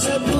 sabor.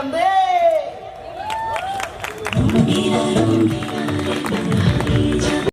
também.